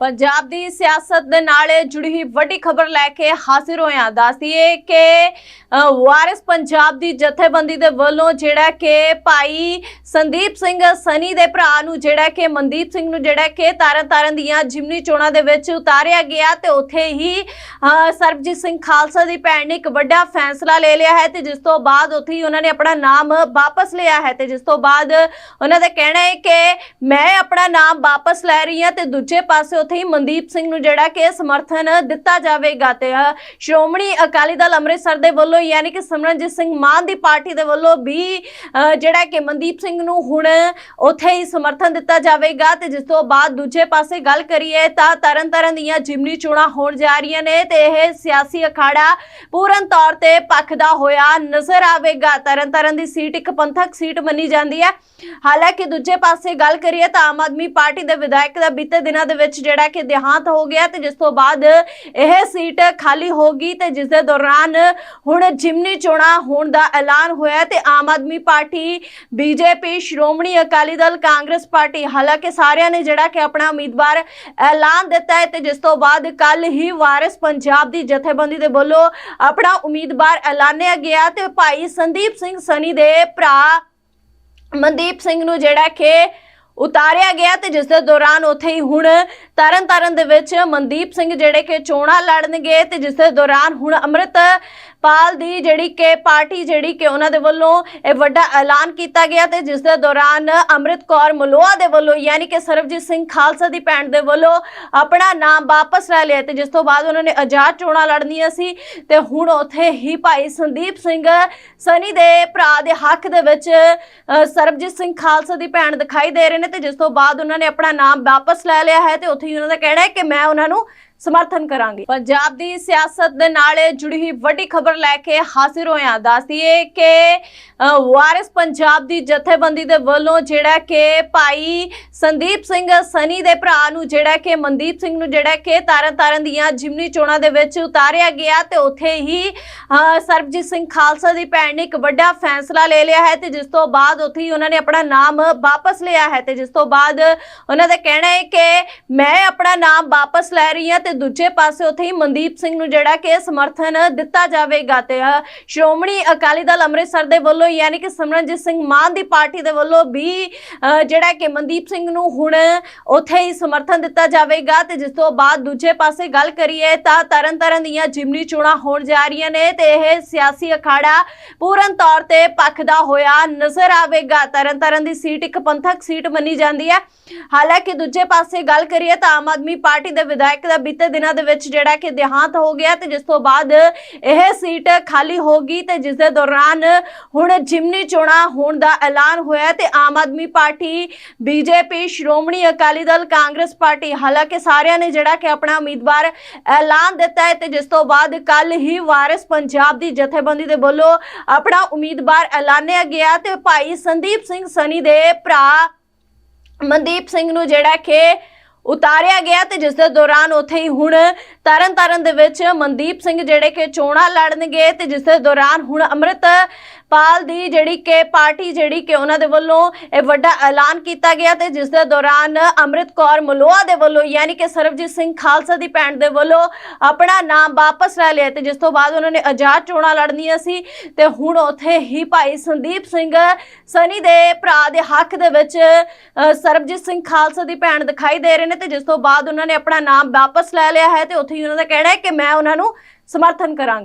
ਪੰਜਾਬ ਦੀ ਸਿਆਸਤ ਦੇ ਨਾਲ ਜੁੜੀ ਹੋਈ ਵੱਡੀ ਖਬਰ ਲੈ ਕੇ ਹਾਜ਼ਰ ਹੋਇਆ ਦੱਸਦੀਏ ਕਿ ਵਾਰਿਸ ਪੰਜਾਬ ਦੀ ਜਥੇਬੰਦੀ ਦੇ ਵੱਲੋਂ ਜਿਹੜਾ ਕਿ ਭਾਈ ਸੰਦੀਪ ਸਿੰਘ ਸਨੀ ਦੇ ਭਰਾ ਨੂੰ ਜਿਹੜਾ ਕਿ ਮਨਦੀਪ ਸਿੰਘ ਨੂੰ ਜਿਹੜਾ ਕਿ ਤਾਰਨ ਤਾਰਨ ਦੀਆਂ ਜਿਮਨੀ ਚੋਣਾਂ ਦੇ ਵਿੱਚ ਉਤਾਰਿਆ ਗਿਆ ਤੇ ਉੱਥੇ ਹੀ ਸਰਬਜੀਤ ਸਿੰਘ ਖਾਲਸਾ ਦੀ ਭੈਣ ਨੇ ਇੱਕ ਵੱਡਾ ਫੈਸਲਾ ਲੈ ਲਿਆ ਹੈ ਤੇ ਜਿਸ ਤੋਂ ਬਾਅਦ ਉੱਥੇ ਹੀ ਉਹਨਾਂ ਨੇ ਆਪਣਾ ਨਾਮ ਵਾਪਸ ਲਿਆ ਹੈ ਤੇ ਜਿਸ ਤੋਂ ਬਾਅਦ ਉਹਨਾਂ ਦਾ ਕਹਿਣਾ ਹੈ ਕਿ ਮੈਂ ਆਪਣਾ ਨਾਮ ਵਾਪਸ ਲੈ ਰਹੀ ਹਾਂ ਤੇ ਦੂਜੇ ਪਾਸੇ ਉੱਥੇ ਹੀ ਮਨਦੀਪ ਸਿੰਘ ਨੂੰ ਜਿਹੜਾ ਕਿ ਸਮਰਥਨ ਦਿੱਤਾ ਜਾਵੇਗਾ ਤੇ ਸ਼੍ਰੋਮਣੀ ਅਕਾਲੀ ਦਲ ਅੰਮ੍ਰਿਤਸਰ ਦੇ ਵੱਲੋਂ ਯਾਨੀ ਕਿ ਸਿਮਰਨਜੀਤ ਸਿੰਘ ਮਾਨ ਦੀ ਪਾਰਟੀ ਦੇ ਵੱਲੋਂ ਵੀ ਜਿਹੜਾ ਕਿ ਮਨਦੀਪ ਸਿੰਘ ਨੂੰ ਹੁਣ ਉੱਥੇ ਹੀ ਸਮਰਥਨ ਦਿੱਤਾ ਜਾਵੇਗਾ ਤੇ ਜਿਸ ਤੋਂ ਬਾਅਦ ਦੂਜੇ ਪਾਸੇ ਗੱਲ ਕਰੀਏ ਤਾਂ ਤਰਨ ਤਾਰਨ ਦੀਆਂ ਜਿਮਨੀ ਚੋਣਾਂ ਹੋਣ ਜਾ ਰਹੀਆਂ ਨੇ ਤੇ ਇਹ ਸਿਆਸੀ ਅਖਾੜਾ ਪੂਰਨ ਤੌਰ ਤੇ ਪੱਖਦਾ ਹੋਇਆ ਨਜ਼ਰ ਆਵੇਗਾ। ਤਰਨ ਤਾਰਨ ਦੀ ਸੀਟ ਇੱਕ ਪੰਥਕ ਸੀਟ ਮੰਨੀ ਜਾਂਦੀ ਹੈ। ਹਾਲਾਂਕਿ ਦੂਜੇ ਪਾਸੇ ਗੱਲ ਕਰੀਏ ਤਾਂ ਆਮ ਆਦਮੀ ਪਾਰਟੀ ਦੇ ਵਿਧਾਇਕ ਦਾ ਬੀਤੇ ਦਿਨਾਂ ਦੇ ਵਿੱਚ ਜਿਹੜਾ ਕਿ ਦੇਹਾਂਤ ਹੋ ਗਿਆ ਤੇ ਜਿਸ ਤੋਂ ਬਾਅਦ ਇਹ ਸੀਟ ਖਾਲੀ ਹੋ ਗਈ ਤੇ ਜਿਸ ਦੇ ਦੌਰਾਨ ਹੁਣ ਜਿਮਨੀ ਚੋਣਾਂ ਹੋਣ ਦਾ ਐਲਾਨ ਹੋਇਆ ਤੇ Aam Aadmi party, BJP, Shiromani Akali Dal, Congress party ਹਾਲਾਂਕਿ ਸਾਰਿਆਂ ਨੇ ਜਿਹੜਾ ਕਿ ਆਪਣਾ ਉਮੀਦਵਾਰ ਐਲਾਨ ਦਿੱਤਾ ਹੈ ਤੇ ਜਿਸ ਤੋਂ ਬਾਅਦ ਕੱਲ ਹੀ ਵਾਰਿਸ ਪੰਜਾਬ ਦੀ ਜਥੇਬੰਦੀ ਦੇ ਵੱਲੋਂ ਆਪਣਾ ਉਮੀਦਵਾਰ ਐਲਾਨਿਆ ਗਿਆ ਤੇ ਭਾਈ ਸੰਦੀਪ ਸਿੰਘ ਸਨੀ ਦੇ ਭਰਾ ਮਨਦੀਪ ਸਿੰਘ ਨੂੰ ਜਿਹੜਾ ਕਿ ਉਤਾਰਿਆ ਗਿਆ ਤੇ ਜਿਸ ਦੇ ਦੌਰਾਨ ਉੱਥੇ ਹੀ ਹੁਣ ਤਰਨ ਤਾਰਨ ਦੇ ਵਿੱਚ ਮਨਦੀਪ ਸਿੰਘ ਜਿਹੜੇ ਕਿ ਚੋਣਾਂ ਲੜਨਗੇ ਤੇ ਜਿਸ ਦੇ ਦੌਰਾਨ ਹੁਣ ਅੰਮ੍ਰਿਤ ਪਾਲ ਦੀ ਜਿਹੜੀ ਕਿ ਪਾਰਟੀ ਜਿਹੜੀ ਕਿ ਉਹਨਾਂ ਦੇ ਵੱਲੋਂ ਇਹ ਵੱਡਾ ਐਲਾਨ ਕੀਤਾ ਗਿਆ ਤੇ ਜਿਸ ਦੇ ਦੌਰਾਨ ਅੰਮ੍ਰਿਤ ਕੌਰ ਮਲੋਆ ਦੇ ਵੱਲੋਂ ਯਾਨੀ ਕਿ ਸਰਬਜੀਤ ਸਿੰਘ ਖਾਲਸਾ ਦੀ ਭੈਣ ਦੇ ਵੱਲੋਂ ਆਪਣਾ ਨਾਮ ਵਾਪਸ ਲੈ ਲਿਆ ਤੇ ਜਿਸ ਤੋਂ ਬਾਅਦ ਉਹਨਾਂ ਨੇ ਆਜ਼ਾਦ ਚੋਣਾਂ ਲੜਨੀਆਂ ਸੀ ਤੇ ਹੁਣ ਉੱਥੇ ਹੀ ਭਾਈ ਸੰਦੀਪ ਸਿੰਘ ਸਨੀ ਦੇ ਭਰਾ ਦੇ ਹੱਕ ਦੇ ਵਿੱਚ ਅ, ਸਰਬਜੀਤ ਸਿੰਘ ਖਾਲਸਾ ਦੀ ਭੈਣ ਦਿਖਾਈ ਦੇ ਰਹੇ ਨੇ ਤੇ ਜਿਸ ਤੋਂ ਬਾਅਦ ਉਹਨਾਂ ਨੇ ਆਪਣਾ ਨਾਮ ਵਾਪਸ ਲੈ ਲਿਆ ਹੈ ਤੇ ਉੱਥੇ ਹੀ ਉਹਨਾਂ ਦਾ ਕਹਿਣਾ ਹੈ ਕਿ ਮੈਂ ਉਹਨਾਂ ਨੂੰ ਸਮਰਥਨ ਕਰਾਂਗੇ। ਪੰਜਾਬ ਦੀ ਸਿਆਸਤ ਦੇ ਨਾਲ ਜੁੜੀ ਹੋਈ ਵੱਡੀ ਖਬਰ ਲੈ ਕੇ ਹਾਜ਼ਰ ਹੋਇਆ ਦੱਸਦੀਏ ਕਿ ਵਾਰਿਸ ਪੰਜਾਬ ਦੀ ਜਥੇਬੰਦੀ ਦੇ ਵੱਲੋਂ ਜਿਹੜਾ ਕਿ ਭਾਈ ਸੰਦੀਪ ਸਿੰਘ ਸਨੀ ਦੇ ਭਰਾ ਨੂੰ ਜਿਹੜਾ ਕਿ ਮਨਦੀਪ ਸਿੰਘ ਨੂੰ ਜਿਹੜਾ ਕਿ ਤਾਰਨ ਤਾਰਨ ਦੀਆਂ ਜਿਮਨੀ ਚੋਣਾਂ ਦੇ ਵਿੱਚ ਉਤਾਰਿਆ ਗਿਆ ਤੇ ਉੱਥੇ ਹੀ ਸਰਬਜੀਤ ਸਿੰਘ ਖਾਲਸਾ ਦੀ ਭੈਣ ਨੇ ਇੱਕ ਵੱਡਾ ਫੈਸਲਾ ਲੈ ਲਿਆ ਹੈ ਤੇ ਜਿਸ ਤੋਂ ਬਾਅਦ ਉੱਥੇ ਹੀ ਉਹਨਾਂ ਨੇ ਆਪਣਾ ਨਾਮ ਵਾਪਸ ਲਿਆ ਹੈ ਤੇ ਜਿਸ ਤੋਂ ਬਾਅਦ ਉਹਨਾਂ ਦਾ ਕਹਿਣਾ ਹੈ ਕਿ ਮੈਂ ਆਪਣਾ ਨਾਮ ਵਾਪਸ ਲੈ ਰਹੀ ਹਾਂ ਤੇ ਦੂਜੇ ਪਾਸੇ ਉੱਥੇ ਹੀ ਮਨਦੀਪ ਸਿੰਘ ਨੂੰ ਜਿਹੜਾ ਕਿ ਸਮਰਥਨ ਦਿੱਤਾ ਜਾਵੇਗਾ ਤੇ ਸ਼੍ਰੋਮਣੀ ਅਕਾਲੀ ਦਲ ਅੰਮ੍ਰਿਤਸਰ ਦੇ ਵੱਲੋਂ ਯਾਨੀ ਕਿ ਸਿਮਰਨਜੀਤ ਸਿੰਘ ਮਾਨ ਦੀ ਪਾਰਟੀ ਦੇ ਵੱਲੋਂ ਵੀ ਜਿਹੜਾ ਕਿ ਮਨਦੀਪ ਸਿੰਘ ਨੂੰ ਹੁਣ ਉੱਥੇ ਹੀ ਸਮਰਥਨ ਦਿੱਤਾ ਜਾਵੇਗਾ ਤੇ ਜਿਸ ਤੋਂ ਬਾਅਦ ਦੂਜੇ ਪਾਸੇ ਗੱਲ ਕਰੀਏ ਤਾਂ ਤਰਨ ਤਾਰਨ ਦੀਆਂ ਜਿਮਨੀ ਚੋਣਾਂ ਹੋਣ ਜਾ ਰਹੀਆਂ ਨੇ ਤੇ ਇਹ ਸਿਆਸੀ ਅਖਾੜਾ ਪੂਰਨ ਤੌਰ ਤੇ ਪੱਖਦਾ ਹੋਇਆ ਨਜ਼ਰ ਆਵੇਗਾ। ਤਰਨ ਤਾਰਨ ਦੀ ਸੀਟ ਇੱਕ ਪੰਥਕ ਸੀਟ ਮੰਨੀ ਜਾਂਦੀ ਹੈ। ਹਾਲਾਂਕਿ ਦੂਜੇ ਪਾਸੇ ਗੱਲ ਕਰੀਏ ਤਾਂ ਆਮ ਆਦਮੀ ਪਾਰਟੀ ਦੇ ਵਿਧਾਇਕ ਦਾ ਬੀਤੇ ਦਿਨਾਂ ਦੇ ਵਿੱਚ ਜਿਹੜਾ ਕਿ ਦੇਹਾਂਤ ਹੋ ਗਿਆ ਤੇ ਜਿਸ ਤੋਂ ਬਾਅਦ ਇਹ ਸੀਟ ਖਾਲੀ ਹੋ ਗਈ ਤੇ ਜਿਸ ਦੇ ਦੌਰਾਨ ਹੁਣ ਜਿਮਨੀ ਚੋਣਾਂ ਹੋਣ ਦਾ ਐਲਾਨ ਹੋਇਆ ਤੇ Aam Aadmi party, BJP, Shiromani Akali Dal, Congress party ਹਾਲਾਂਕਿ ਸਾਰਿਆਂ ਨੇ ਜਿਹੜਾ ਕਿ ਆਪਣਾ ਉਮੀਦਵਾਰ ਐਲਾਨ ਦਿੱਤਾ ਹੈ ਤੇ ਜਿਸ ਤੋਂ ਬਾਅਦ ਕੱਲ ਹੀ ਵਾਰਿਸ ਪੰਜਾਬ ਦੀ ਜਥੇਬੰਦੀ ਦੇ ਵੱਲੋਂ ਆਪਣਾ ਉਮੀਦਵਾਰ ਐਲਾਨਿਆ ਗਿਆ ਤੇ ਭਾਈ ਸੰਦੀਪ ਸਿੰਘ ਸਨੀ ਦੇ ਭਰਾ ਮਨਦੀਪ ਸਿੰਘ ਨੂੰ ਜਿਹੜਾ ਕਿ ਉਤਾਰਿਆ ਗਿਆ ਤੇ ਜਿਸ ਦੇ ਦੌਰਾਨ ਉੱਥੇ ਹੀ ਹੁਣ ਤਰਨ ਤਾਰਨ ਦੇ ਵਿੱਚ ਮਨਦੀਪ ਸਿੰਘ ਜਿਹੜੇ ਕਿ ਚੋਣਾਂ ਲੜਨਗੇ ਤੇ ਜਿਸ ਦੇ ਦੌਰਾਨ ਹੁਣ ਅੰਮ੍ਰਿਤ ਪਾਲ ਦੀ ਜਿਹੜੀ ਕਿ ਪਾਰਟੀ ਜਿਹੜੀ ਕਿ ਉਹਨਾਂ ਦੇ ਵੱਲੋਂ ਇਹ ਵੱਡਾ ਐਲਾਨ ਕੀਤਾ ਗਿਆ ਤੇ ਜਿਸ ਦੇ ਦੌਰਾਨ ਅੰਮ੍ਰਿਤ ਕੌਰ ਮਲੋਆ ਦੇ ਵੱਲੋਂ ਯਾਨੀ ਕਿ ਸਰਬਜੀਤ ਸਿੰਘ ਖਾਲਸਾ ਦੀ ਭੈਣ ਦੇ ਵੱਲੋਂ ਆਪਣਾ ਨਾਮ ਵਾਪਸ ਲੈ ਲਿਆ ਤੇ ਜਿਸ ਤੋਂ ਬਾਅਦ ਉਹਨਾਂ ਨੇ ਆਜ਼ਾਦ ਚੋਣਾਂ ਲੜਨੀਆਂ ਸੀ ਤੇ ਹੁਣ ਉੱਥੇ ਹੀ ਭਾਈ ਸੰਦੀਪ ਸਿੰਘ ਸਨੀ ਦੇ ਭਰਾ ਦੇ ਹੱਕ ਦੇ ਵਿੱਚ ਸਰਬਜੀਤ ਸਿੰਘ ਖਾਲਸਾ ਦੀ ਭੈਣ ਦਿਖਾਈ ਦੇ ਰਹੇ ਨੇ ਨੇ ਤੇ ਜਿਸ ਤੋਂ ਬਾਅਦ ਉਹਨਾਂ ਨੇ ਆਪਣਾ ਨਾਮ ਵਾਪਸ ਲੈ ਲਿਆ ਹੈ ਤੇ ਉੱਥੇ ਹੀ ਉਹਨਾਂ ਦਾ ਕਹਿਣਾ ਹੈ ਕਿ ਮੈਂ ਉਹਨਾਂ ਨੂੰ ਸਮਰਥਨ ਕਰਾਂਗੀ।